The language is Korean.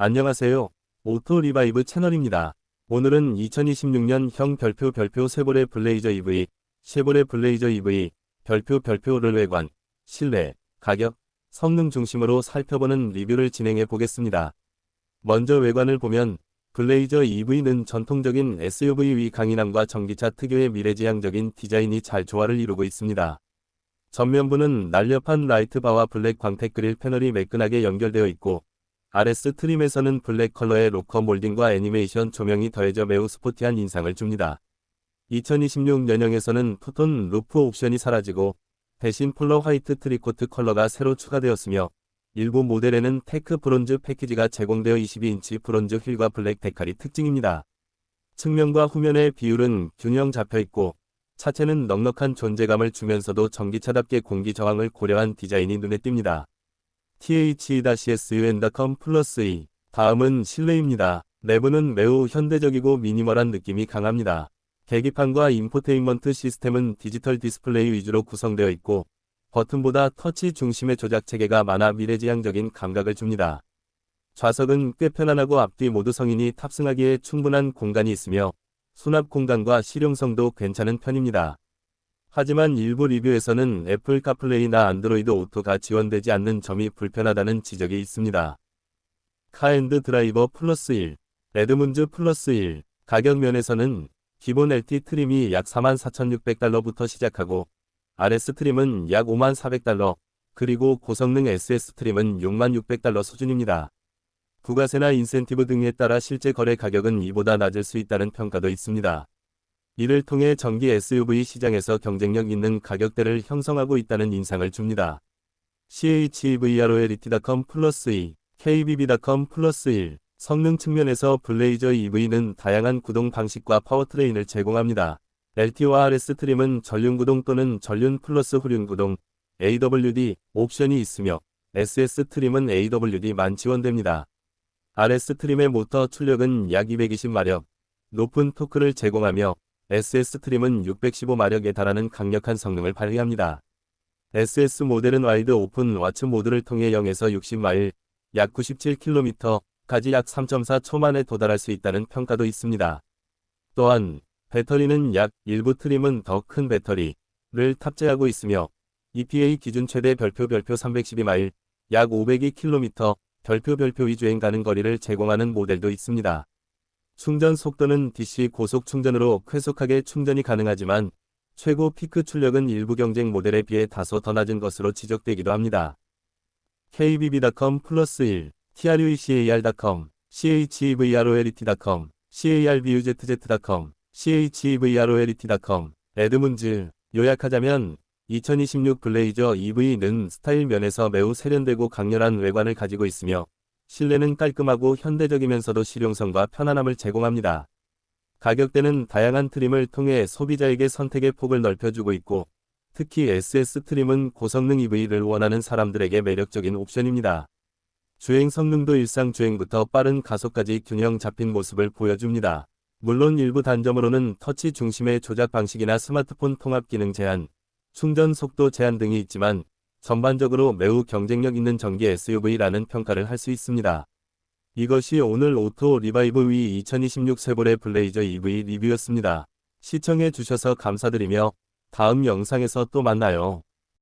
안녕하세요. 오토 리바이브 채널입니다. 오늘은 2026년 형 별표 별표 쉐보레 블레이저 EV, 쉐보레 블레이저 EV, 별표 별표를 외관, 실내, 가격, 성능 중심으로 살펴보는 리뷰를 진행해 보겠습니다. 먼저 외관을 보면 블레이저 EV는 전통적인 SUV 위 강인함과 전기차 특유의 미래지향적인 디자인이 잘 조화를 이루고 있습니다. 전면부는 날렵한 라이트바와 블랙 광택 그릴 패널이 매끈하게 연결되어 있고 RS 트림에서는 블랙 컬러의 로커 몰딩과 애니메이션 조명이 더해져 매우 스포티한 인상을 줍니다. 2026년형에서는 투톤 루프 옵션이 사라지고 대신 폴러 화이트 트리코트 컬러가 새로 추가되었으며 일부 모델에는 테크 브론즈 패키지가 제공되어 22인치 브론즈 휠과 블랙 데칼이 특징입니다. 측면과 후면의 비율은 균형 잡혀 있고 차체는 넉넉한 존재감을 주면서도 전기차답게 공기 저항을 고려한 디자인이 눈에 띕니다. THE-SUN.com 플러스 E 다음은 실내입니다. 내부는 매우 현대적이고 미니멀한 느낌이 강합니다. 계기판과 인포테인먼트 시스템은 디지털 디스플레이 위주로 구성되어 있고 버튼보다 터치 중심의 조작 체계가 많아 미래지향적인 감각을 줍니다. 좌석은 꽤 편안하고 앞뒤 모두 성인이 탑승하기에 충분한 공간이 있으며 수납 공간과 실용성도 괜찮은 편입니다. 하지만 일부 리뷰에서는 애플 카플레이나 안드로이드 오토가 지원되지 않는 점이 불편하다는 지적이 있습니다. 카엔드 드라이버 플러스 1, 레드문즈 플러스 1, 가격 면에서는 기본 LT 트림이 약 44,600달러부터 시작하고 RS 트림은 약 54,400달러, 그리고 고성능 SS 트림은 66,600달러 수준입니다. 부가세나 인센티브 등에 따라 실제 거래 가격은 이보다 낮을 수 있다는 평가도 있습니다. 이를 통해 전기 SUV 시장에서 경쟁력 있는 가격대를 형성하고 있다는 인상을 줍니다. CHEVROLT.com 플러스 2, KBB.com 플러스 1, 성능 측면에서 블레이저 EV는 다양한 구동 방식과 파워트레인을 제공합니다. LT와 RS 트림은 전륜 구동 또는 전륜 플러스 후륜 구동, AWD 옵션이 있으며 SS 트림은 AWD만 지원됩니다. RS 트림의 모터 출력은 약 220마력, 높은 토크를 제공하며 SS 트림은 615마력에 달하는 강력한 성능을 발휘합니다. SS 모델은 와이드 오픈 와츠 모드를 통해 0에서 60마일, 약 97km까지 약 3.4초 만에 도달할 수 있다는 평가도 있습니다. 또한 배터리는 약 일부 트림은 더 큰 배터리를 탑재하고 있으며 EPA 기준 최대 별표 별표 312마일, 약 502km, 별표 별표 위주행 가는 거리를 제공하는 모델도 있습니다. 충전 속도는 DC 고속 충전으로 쾌속하게 충전이 가능하지만 최고 피크 출력은 일부 경쟁 모델에 비해 다소 더 낮은 것으로 지적되기도 합니다. kbb.com 플러스 1, truecar.com, chevrolt.com, carbuzz.com, chevrolt.com, 에드문즈, 요약하자면 2026 블레이저 EV는 스타일 면에서 매우 세련되고 강렬한 외관을 가지고 있으며 실내는 깔끔하고 현대적이면서도 실용성과 편안함을 제공합니다. 가격대는 다양한 트림을 통해 소비자에게 선택의 폭을 넓혀주고 있고 특히 SS 트림은 고성능 EV를 원하는 사람들에게 매력적인 옵션입니다. 주행 성능도 일상 주행부터 빠른 가속까지 균형 잡힌 모습을 보여줍니다. 물론 일부 단점으로는 터치 중심의 조작 방식이나 스마트폰 통합 기능 제한, 충전 속도 제한 등이 있지만 전반적으로 매우 경쟁력 있는 전기 SUV라는 평가를 할 수 있습니다. 이것이 오늘 오토 리바이브 위 2026 쉐보레 블레이저 EV 리뷰였습니다. 시청해 주셔서 감사드리며 다음 영상에서 또 만나요.